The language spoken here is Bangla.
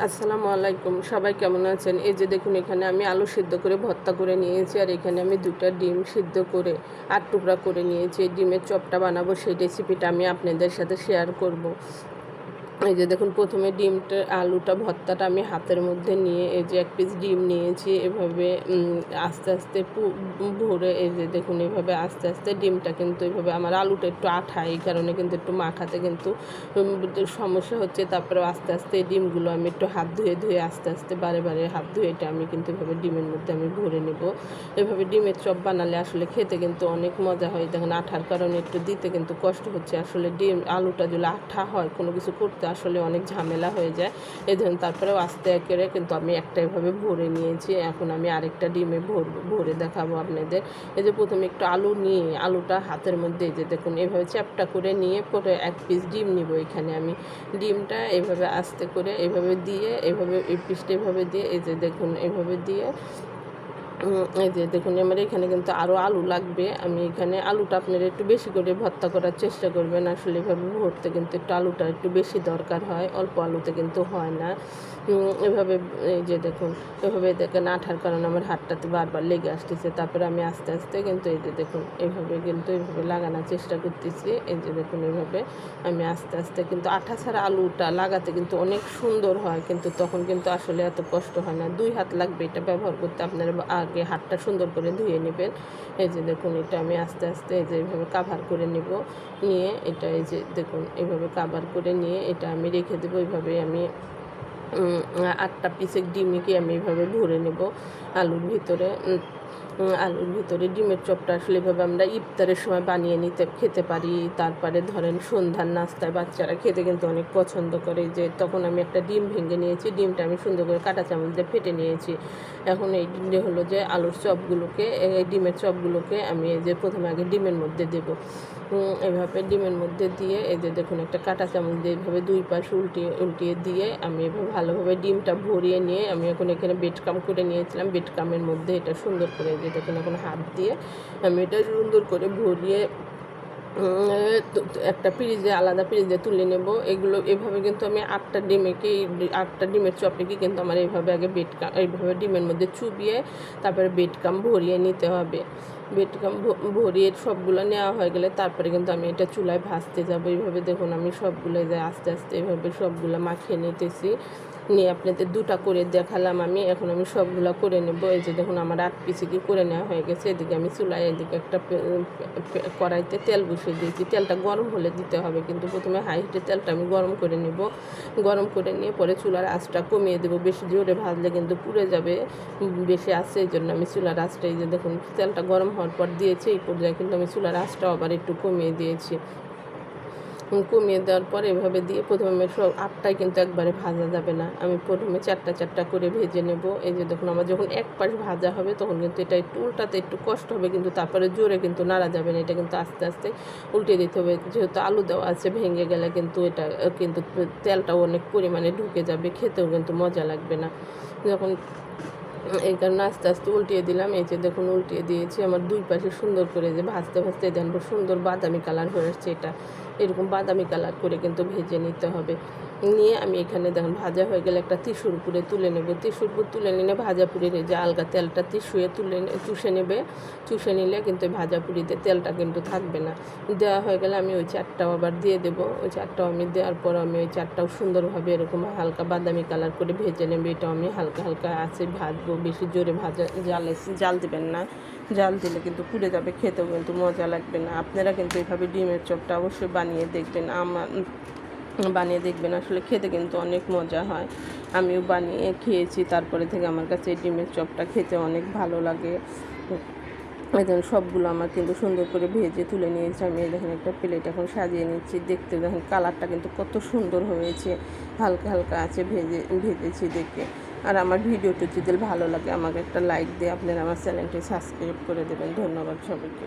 আসসালামু আলাইকুম। সবাই কেমন আছেন? এই যে দেখুন, এখানে আমি আলু সিদ্ধ করে ভর্তা করে নিয়েছি আর এখানে আমি দুটা ডিম সিদ্ধ করে আট টুকরা করে নিয়েছি। ডিমের চপটা বানাবো, সেই রেসিপিটা আমি আপনাদের সাথে শেয়ার করব। এই যে দেখুন, প্রথমে ডিমটা, আলুটা, ভর্তাটা আমি হাতের মধ্যে নিয়ে এই যে এক পিস ডিম নিয়েছি। এভাবে আস্তে আস্তে ভরে এই যে দেখুন, এভাবে আস্তে আস্তে ডিমটা কিন্তু এইভাবে আমার আলুটা একটু আঠা, এই কারণে কিন্তু একটু মাখাতে কিন্তু সমস্যা হচ্ছে। তারপরে আস্তে আস্তে ডিমগুলো আমি একটু হাত ধুয়ে ধুয়ে আস্তে আস্তে বারে বারে হাত ধুয়ে এটা আমি কিন্তু এভাবে ডিমের মধ্যে আমি ভরে নেব। এভাবে ডিমের চপ বানালে আসলে খেতে কিন্তু অনেক মজা হয়। দেখেন, আঠার কারণে একটু দিতে কিন্তু কষ্ট হচ্ছে। আসলে ডিম, আলুটা যদি আঠা হয়, কোনো কিছু করতে আসলে অনেক ঝামেলা হয়ে যায়। এই ধরুন তারপরেও আস্তে করে কিন্তু আমি একটা এভাবে ভরে নিয়েছি। এখন আমি আরেকটা ডিমে ভরবো ভরে দেখাবো আপনাদের। এই যে প্রথমে একটু আলু নিয়ে, আলুটা হাতের মধ্যে এই যে দেখুন, এভাবে চ্যাপটা করে নিয়ে পরে এক পিস ডিম নিব এখানে আমি। ডিমটা এভাবে আস্তে করে এভাবে দিয়ে, এভাবে, এই পিসটা এভাবে দিয়ে, এই যে দেখুন, এভাবে দিয়ে এই যে দেখুন, আমার এখানে কিন্তু আরও আলু লাগবে। আমি এখানে আলুটা আপনারা একটু বেশি করে ভর্তা করার চেষ্টা করবেন। আসলে এভাবে ভরতে কিন্তু একটু আলুটা একটু বেশি দরকার হয়, অল্প আলুতে কিন্তু হয় না। এভাবে, এই যে দেখুন, এভাবে দেখেন আঠার কারণে আমার হাতটাতে বারবার লেগে আসতেছে। তারপরে আমি আস্তে আস্তে কিন্তু এই যে দেখুন, এভাবে কিন্তু এইভাবে লাগানোর চেষ্টা করতেছি। এই যে দেখুন, এভাবে আমি আস্তে আস্তে কিন্তু আঠা ছাড়া আলুটা লাগাতে কিন্তু অনেক সুন্দর হয়, কিন্তু তখন কিন্তু আসলে এত কষ্ট হয় না। দুই হাত লাগবে এটা ব্যবহার করতে আপনারা আগে হাতটা সুন্দর করে ধুয়ে নেবেন। এই যে দেখুন, এটা আমি আস্তে আস্তে এই যে এইভাবে কাভার করে নেব। নিয়ে এটা এই যে দেখুন এইভাবে কাভার করে নিয়ে এটা আমি রেখে দেবো। এইভাবে আমি আটটা পিসের ডিমিকে আমি এইভাবে ভরে নেব আলুর ভিতরে। আলুর ভিতরে ডিমের চপটা আসলে এভাবে আমরা ইফতারের সময় বানিয়ে নিতে, খেতে পারি। তারপরে ধরেন সন্ধ্যার নাস্তায় বাচ্চারা খেতে কিন্তু অনেক পছন্দ করে। যে তখন আমি একটা ডিম ভেঙে নিয়েছি, ডিমটা আমি সুন্দর করে কাঁটা চামচ দিয়ে ফেটে নিয়েছি। এখন এই ডিমে হলো যে আলুর চপগুলোকে এই ডিমের চপগুলোকে আমি এই যে প্রথমে আগে ডিমের মধ্যে দেবো। এভাবে ডিমের মধ্যে দিয়ে এই যে দেখুন একটা কাঁটা চামচ দিয়ে এভাবে দুই পাশ উল্টিয়ে উল্টিয়ে দিয়ে আমি এভাবে ভালোভাবে ডিমটা ভরিয়ে নিয়ে আমি এখন এখানে বেডকাম করে নিয়েছিলাম। বেডকামের মধ্যে এটা সুন্দর করে এই যে দেখুন এখন হাত দিয়ে আমি এটা সুন্দর করে ভরিয়ে একটা ফ্রিজে, আলাদা ফ্রিজে তুলে নেব। এগুলো, এভাবে কিন্তু আমি আটটা ডিমেকে, আটটা ডিমের চপেকে কিন্তু আমার এইভাবে আগে বেডকাম এইভাবে ডিমের মধ্যে চুবিয়ে তারপরে বেডকাম ভরিয়ে নিতে হবে। বেডকাম ভ- ভরিয়ে সবগুলো নেওয়া হয়ে গেলে তারপরে কিন্তু আমি এটা চুলায় ভাজতে যাব। এইভাবে দেখুন আমি সবগুলো আস্তে আস্তে এইভাবে সবগুলো মাখিয়ে নিতেছি। নিয়ে আপনাদের দুটা করে দেখালাম আমি। এখন আমি সবগুলো করে নেব। এই যে দেখুন, আমার আট পিসি কি করে নেওয়া হয়ে গেছে। এদিকে আমি চুলায় এদিকে একটা কড়াইতে তেল বসিয়ে দিয়েছি। তেলটা গরম হলে দিতে হবে, কিন্তু প্রথমে হাই হিটে তেলটা আমি গরম করে নেব। গরম করে নিয়ে পরে চুলার আঁচটা কমিয়ে দেবো। বেশি জোরে ভাজলে কিন্তু পুড়ে যাবে, বেশি আসছে এই জন্য আমি চুলার আঁচটা এই যে দেখুন, তেলটা গরম হওয়ার পর দিয়েছি, এই পর্যায়ে কিন্তু আমি চুলার আঁচটাও আবার একটু কমিয়ে দিয়েছি। কমিয়ে দেওয়ার পর এভাবে দিয়ে প্রথমে সব আটটাই কিন্তু একবারে ভাজা যাবে না। আমি প্রথমে চারটা চারটা করে ভেজে নেব। এই যে দেখুন, আমার যখন এক পাশ ভাজা হবে, তখন কিন্তু এটা একটু উল্টাতে একটু কষ্ট হবে, কিন্তু তারপরে জোরে কিন্তু নাড়া যাবে না। এটা কিন্তু আস্তে আস্তে উল্টে দিতে হবে। যেহেতু আলু দেওয়া আছে, ভেঙে গেলে কিন্তু এটা, কিন্তু তেলটাও অনেক পরিমাণে ঢুকে যাবে। খেতেও কিন্তু মজা লাগবে না। যখন এই কারণে আস্তে আস্তে উল্টিয়ে দিলাম, এই যে দেখুন উল্টিয়ে দিয়েছি। আমার দুই পাশে সুন্দর করে যে ভাজতে ভাজতে দেন সুন্দর বাদামি কালার হয়ে আসছে এটা। এরকম বাদামি কালার করে কিন্তু ভেজে নিতে হবে। নিয়ে আমি এখানে দেখুন, ভাজা হয়ে গেলে একটা টিস্যুর উপরে তুলে নেব। টিস্যুর উপর তুলে নিলে ভাজা পুরির যে আলগা তেলটা তিসুয়ে তুলে চুষে নেবে। চুষে নিলে কিন্তু ভাজা পুরিতে তেলটা কিন্তু থাকবে না। দেওয়া হয়ে গেলে আমি ওই চারটাও আবার দিয়ে দেবো। ওই চারটাও আমি দেওয়ার পর আমি ওই চারটাও সুন্দরভাবে এরকম হালকা বাদামি কালার করে ভেজে নেবে। এটাও আমি হালকা হালকা আছে ভাজবো, বেশি জোরে ভাজা জালে, জাল দেবেন না। জাল দিলে কিন্তু পুড়ে যাবে, খেতেও কিন্তু মজা লাগবে না। আপনারা কিন্তু এভাবে ডিমের চপটা অবশ্যই বানিয়ে দেখবেন। আমার বানিয়ে দেখবেন। আসলে খেতে কিন্তু অনেক মজা হয়। আমিও বানিয়ে খেয়েছি। তারপরে থেকে আমার কাছে ডিমের চপটা খেতে অনেক ভালো লাগে। এই দেখুন সবগুলো আমার কিন্তু সুন্দর করে ভেজে তুলে নিয়েছি। আমি এই একটা প্লেট এখন সাজিয়ে নিচ্ছি। দেখতে দেখেন কালারটা কিন্তু কত সুন্দর হয়েছে। হালকা হালকা আছে ভেজে, ভেজেছি দেখে। আর আমার ভিডিওটি যদি ভালো লাগে, আমাকে একটা লাইক দিয়ে আপনারা আমার চ্যানেলটি সাবস্ক্রাইব করে দেবেন। ধন্যবাদ সবাইকে।